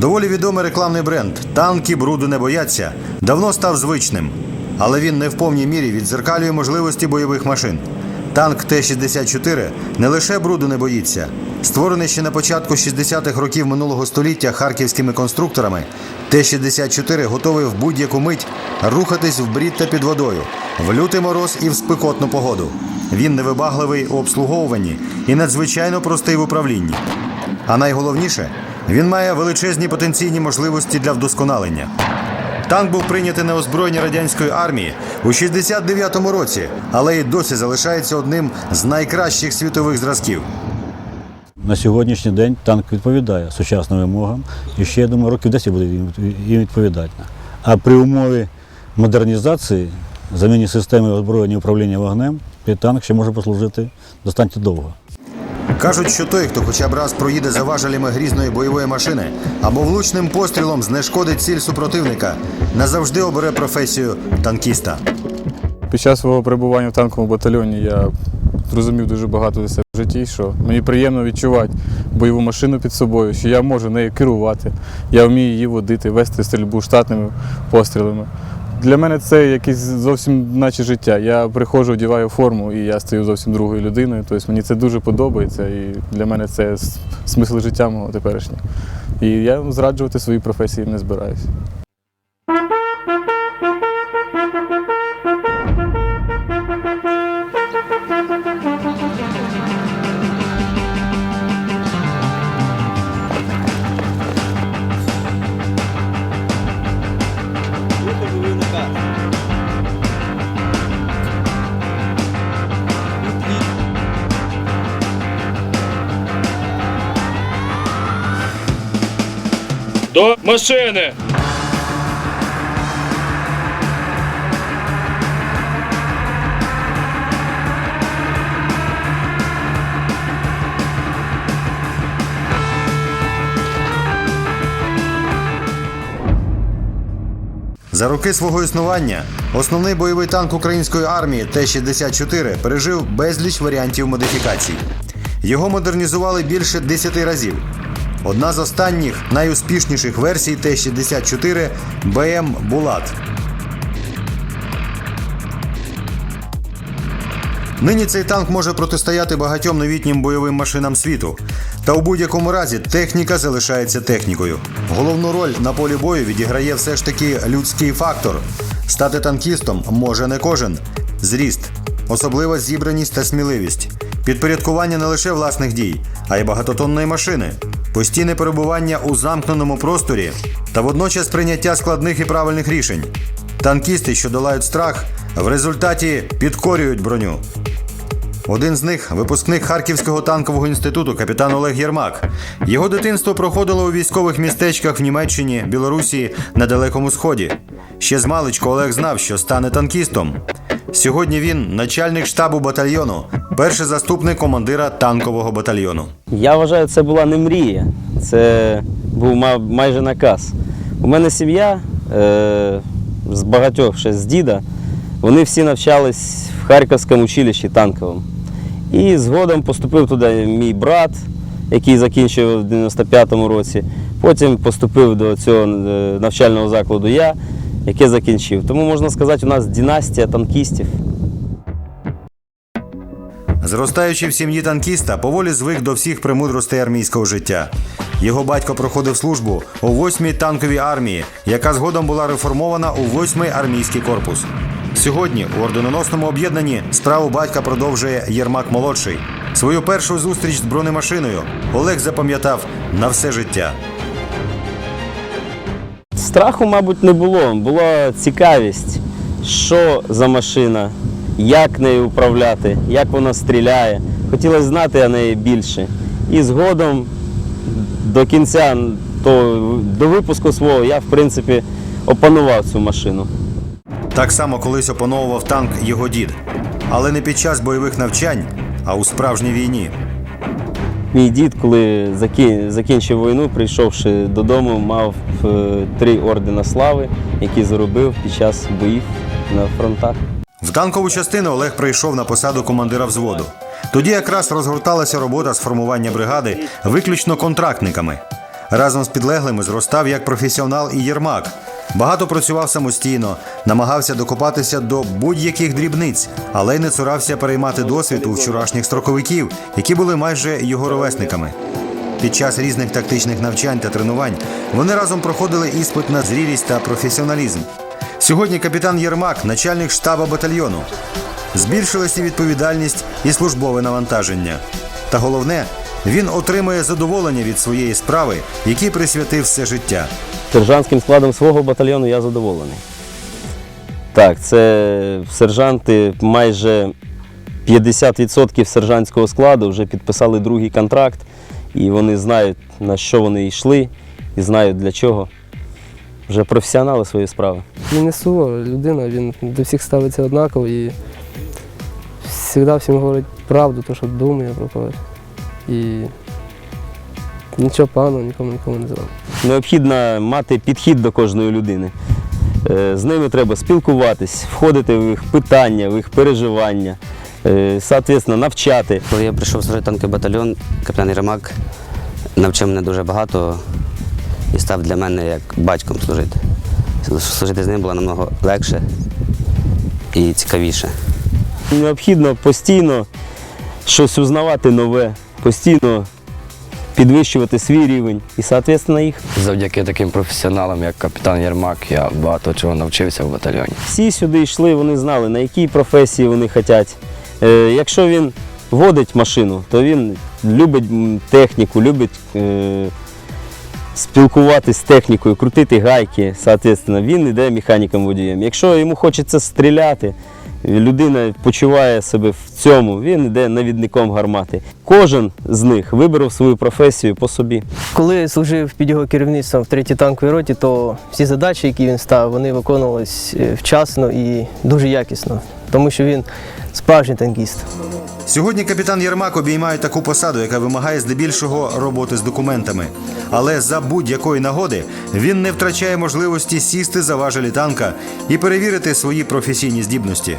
Доволі відомий рекламний бренд танки бруду не бояться давно став звичним, але він не в повній мірі відзеркалює можливості бойових машин. Танк Т-64 не лише бруду не боїться. Створений ще на початку 60-х років минулого століття харківськими конструкторами, Т-64 готовий в будь-яку мить рухатись в брід та під водою, в лютий мороз і в спекотну погоду. Він невибагливий у обслуговуванні і надзвичайно простий в управлінні. А найголовніше, він має величезні потенційні можливості для вдосконалення. Танк був прийнятий на озброєння радянської армії у 69-му році, але й досі залишається одним з найкращих світових зразків. На сьогоднішній день танк відповідає сучасним вимогам і ще, я думаю, років 10 буде їм відповідати. А при умові модернізації, заміні системи озброєння управління вогнем, цей танк ще може послужити достатньо довго. Кажуть, що той, хто хоча б раз проїде за важелями грізної бойової машини або влучним пострілом знешкодить ціль супротивника, назавжди обере професію танкіста. Під час свого перебування в танковому батальйоні я зрозумів дуже багато для себе в житті, що мені приємно відчувати бойову машину під собою, що я можу нею керувати, я вмію її водити, вести стрільбу штатними пострілами. Для мене це якесь зовсім наче життя. Я приходжу, одягаю форму і я стаю зовсім другою людиною. Тобто мені це дуже подобається, і для мене це смисл життя мого теперішнього. І я зраджувати свої професії не збираюся. До машини! За роки свого існування основний бойовий танк української армії Т-64 пережив безліч варіантів модифікацій. Його модернізували більше 10 разів. Одна з останніх найуспішніших версій Т-64 БМ Булат. Нині цей танк може протистояти багатьом новітнім бойовим машинам світу. Та у будь-якому разі техніка залишається технікою. Головну роль на полі бою відіграє все ж таки людський фактор. Стати танкістом може не кожен. Зріст, особлива зібраність та сміливість, підпорядкування не лише власних дій, а й багатотонної машини, постійне перебування у замкненому просторі та водночас прийняття складних і правильних рішень. Танкісти, що долають страх, в результаті підкорюють броню. Один з них випускник Харківського танкового інституту, капітан Олег Єрмак. Його дитинство проходило у військових містечках в Німеччині, Білорусі на Далекому Сході. Ще з маличку Олег знав, що стане танкістом. Сьогодні він начальник штабу батальйону, перший заступник командира танкового батальйону. Я вважаю, це була не мрія, це був майже наказ. У мене сім'я е, з багатьох ще з діда. Вони всі навчались в Харківському училищі танковому. І згодом поступив туди мій брат, який закінчив в 95-му році. Потім поступив до цього е, навчального закладу я, який закінчив. Тому можна сказати, у нас династія танкістів. Зростаючи в сім'ї танкіста, поволі звик до всіх премудростей армійського життя. Його батько проходив службу у 8-й танковій армії, яка згодом була реформована у 8-й армійський корпус. Сьогодні у орденоносному об'єднанні справу батька продовжує Єрмак молодший. Свою першу зустріч з бронемашиною Олег запам'ятав на все життя. Страху, мабуть, не було. Була цікавість, що за машина, як нею управляти, як вона стріляє. Хотілося знати о неї більше. І згодом до кінця, то, до випуску свого, я, в принципі, опанував цю машину. Так само колись опановував танк його дід, але не під час бойових навчань, а у справжній війні. Мій дід, коли закінчив війну, прийшовши додому, мав е, три ордена слави, які заробив під час боїв на фронтах. В танкову частину Олег прийшов на посаду командира взводу. Тоді якраз розгорталася робота з формування бригади виключно контрактниками. Разом з підлеглими зростав як професіонал і Єрмак. Багато працював самостійно, намагався докопатися до будь-яких дрібниць, але й не цурався переймати досвід у вчорашніх строковиків, які були майже його ровесниками. Під час різних тактичних навчань та тренувань вони разом проходили іспит на зрілість та професіоналізм. Сьогодні капітан Єрмак, начальник штабу батальйону. Збільшилася відповідальність і службове навантаження. Та головне, він отримує задоволення від своєї справи, якій присвятив все життя. Сержантським складом свого батальйону я задоволений. Так, це сержанти майже 50% сержантського складу вже підписали другий контракт, і вони знають, на що вони йшли, і знають для чого. Вже професіонали своєї справи. Він не суворий людина, він до всіх ставиться однаково і завжди всім говорить правду, те, що думає про когось. І нічого поганого нікому нікому не зробить. Необхідно мати підхід до кожної людини. Е, З ними треба спілкуватись, входити в їх питання, в їх переживання, е, соответственно, навчати. Коли я прийшов в танковий батальйон, капітан Єрмак навчив мене дуже багато і став для мене як батьком служити. Служити з ним було намного легше і цікавіше. Необхідно постійно щось узнавати нове, постійно підвищувати свій рівень і, соответственно, їх. Завдяки таким професіоналам, як капітан Єрмак, я багато чого навчився в батальйоні. Всі сюди йшли, вони знали, на якій професії вони хочуть. Е, якщо він водить машину, то він любить техніку, любить е, спілкуватись з технікою, крутити гайки, соответственно, він йде механіком водієм. Якщо йому хочеться стріляти, людина почуває себе в цьому, він йде навідником гармати. Кожен з них вибрав свою професію по собі. Коли служив під його керівництвом в 3-й танковій роті, то всі задачі, які він ставив, вони виконувались е, вчасно і дуже якісно, тому що він справжній танкіст. Сьогодні капітан Єрмак обіймає таку посаду, яка вимагає здебільшого роботи з документами. Але за будь-якої нагоди він не втрачає можливості сісти за важелі танка і перевірити свої професійні здібності.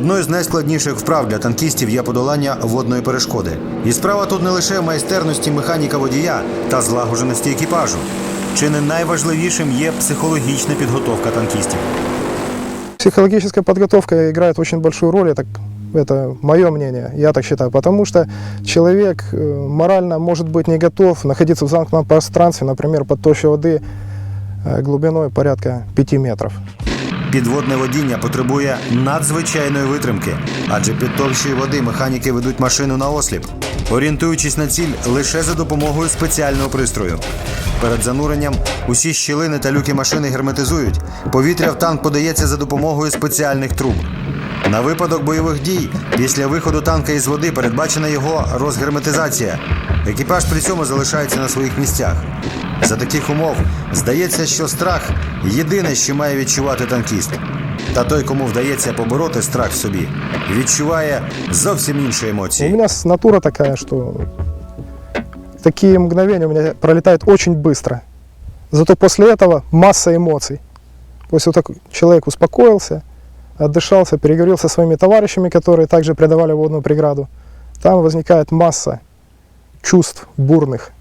Одною з найскладніших вправ для танкістів є подолання водної перешкоди. І справа тут не лише в майстерності механіка водія та злагодженості екіпажу. Чи не найважливішим є психологічна підготовка танкістів. Психологическая подготовка играет очень большую роль, это, это мое мнение, я так считаю, потому что человек э, морально может быть не готов находиться в замкнутом пространстве, например, под толщей воды э, глубиной порядка 5 метров. Підводне водіння потребує надзвичайної витримки, адже під товщою води механіки ведуть машину на осліп, орієнтуючись на ціль лише за допомогою спеціального пристрою. Перед зануренням усі щілини та люки машини герметизують. Повітря в танк подається за допомогою спеціальних труб. На випадок бойових дій після виходу танка із води передбачена його розгерметизація. Екіпаж при цьому залишається на своїх місцях. За таких умов здається, що страх єдине, що має відчувати танкіст. Та той, кому вдається побороти страх в собі, відчуває зовсім інші У емоції. меня с- натура такая, что такие мгновения у меня пролетают очень быстро. Зато после этого масса эмоций. После того, как человек успокоился, отдышался, переговорил со своими товарищами, которые также преодавали водную преграду, там возникает масса чувств бурных.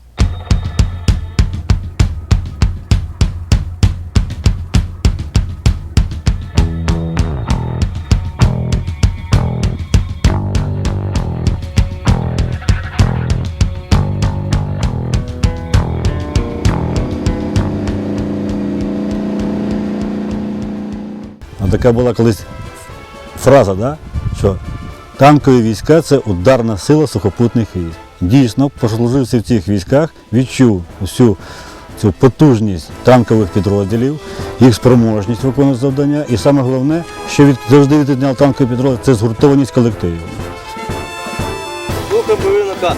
Така була колись фраза, да? що танкові війська це ударна сила сухопутних військ. Дійсно, прослужився в цих військах, відчув всю цю потужність танкових підрозділів, їх спроможність виконувати завдання. І саме головне, що від, завжди відрізняв танковий підрозділ, це згуртованість колективів. Слухай повинника.